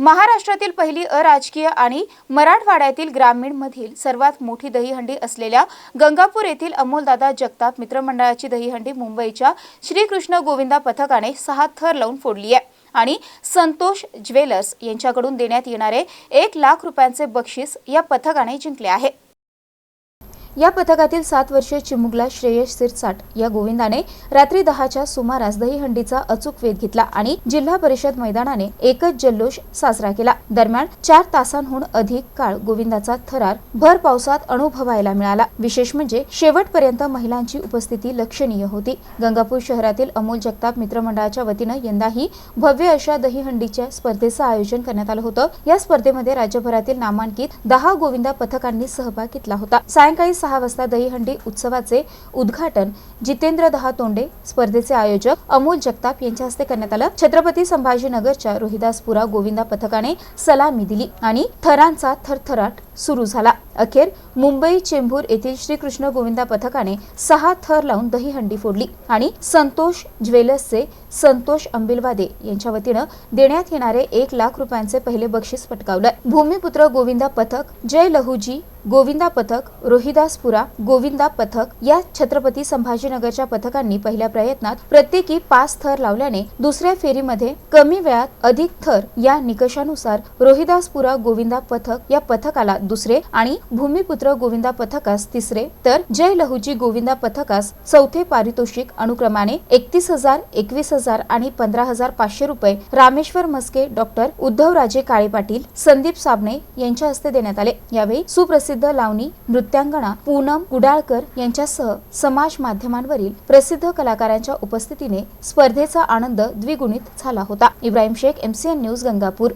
महाराष्ट्रातील पहिली अराजकीय आणि मराठवाड्यातील ग्रामीणमधील सर्वात मोठी दहीहंडी असलेल्या गंगापूर येथील अमोलदादा जगताप मित्रमंडळाची दहीहंडी मुंबईच्या श्रीकृष्ण गोविंदा पथकाने सहा थर लावून फोडली आहे. आणि संतोष ज्वेलर्स यांच्याकडून देण्यात येणारे एक लाख रुपयांचे बक्षीस या पथकाने जिंकले आहे. या पथकातील सात वर्षीय चिमुकला श्रेयश सिरसाट या गोविंदाने रात्री दहाच्या सुमारास दहीहंडीचा अचूक वेध घेतला आणि जिल्हा परिषद मैदानाने एकच जल्लोष साजरा केला. दरम्यान चार तासांहून अधिक काळ गोविंदाचा थरार भर पावसात अनुभवायला मिळाला. विशेष म्हणजे शेवटपर्यंत महिलांची उपस्थिती लक्षणीय होती. गंगापूर शहरातील अमोल जगताप मित्रमंडळाच्या वतीनं यंदाही भव्य अशा दहीहंडीच्या स्पर्धेचं आयोजन करण्यात आलं होतं. या स्पर्धेमध्ये राज्यभरातील नामांकित दहा गोविंदा पथकांनी सहभाग घेतला होता. सायंकाळी सहा वाजता दहीहंडी उत्सवाचे उद्घाटन जितेंद्र दहा तोंडे स्पर्धेचे आयोजक अमोल जगताप यांच्या हस्ते करण्यात आलं. छत्रपती संभाजीनगरच्या रोहिदासपुरा गोविंदा पथकाने सलामी दिली आणि थरांचा थरथराट सुरू झाला. अखेर मुंबई चेंबूर येथील श्रीकृष्ण गोविंदा पथकाने सहा थर लावून दहीहंडी फोडली आणि संतोष ज्वेलर्सचे संतोष अंबिलवादे यांच्या वतीनं देण्यात येणारे एक लाख रुपयांचे पहिले बक्षीस पटकावलं. भूमिपुत्र गोविंदा पथक जय लहुजी गोविंदा पथक रोहिदासपुरा गोविंदा पथक या छत्रपती संभाजीनगरच्या पथकांनी पहिल्या प्रयत्नात प्रत्येकी पाच थर लावल्याने दुसऱ्या फेरीमध्ये कमी वेळात अधिक थर या निकषानुसार रोहिदासपुरा गोविंदा पथक या पथकाला दुसरे आणि भूमिपुत्र गोविंदा पथकास तिसरे तर जय लहुजी गोविंदा पथकास चौथे पारितोषिक अनुक्रमाने एकतीस हजार एकवीस हजार आणि पंधरा हजार पाचशे रुपये रामेश्वर मस्के डॉक्टर उद्धवराजे काळे पाटील संदीप साबणे यांच्या हस्ते देण्यात आले. यावेळी सुप्रसिद्ध लावणी नृत्यांगणा पूनम कुडाळकर यांच्यासह समाज माध्यमांवरील प्रसिद्ध कलाकारांच्या उपस्थितीने स्पर्धेचा आनंद द्विगुणित झाला होता. Ibrahim Shaikh MCN news Gangapur.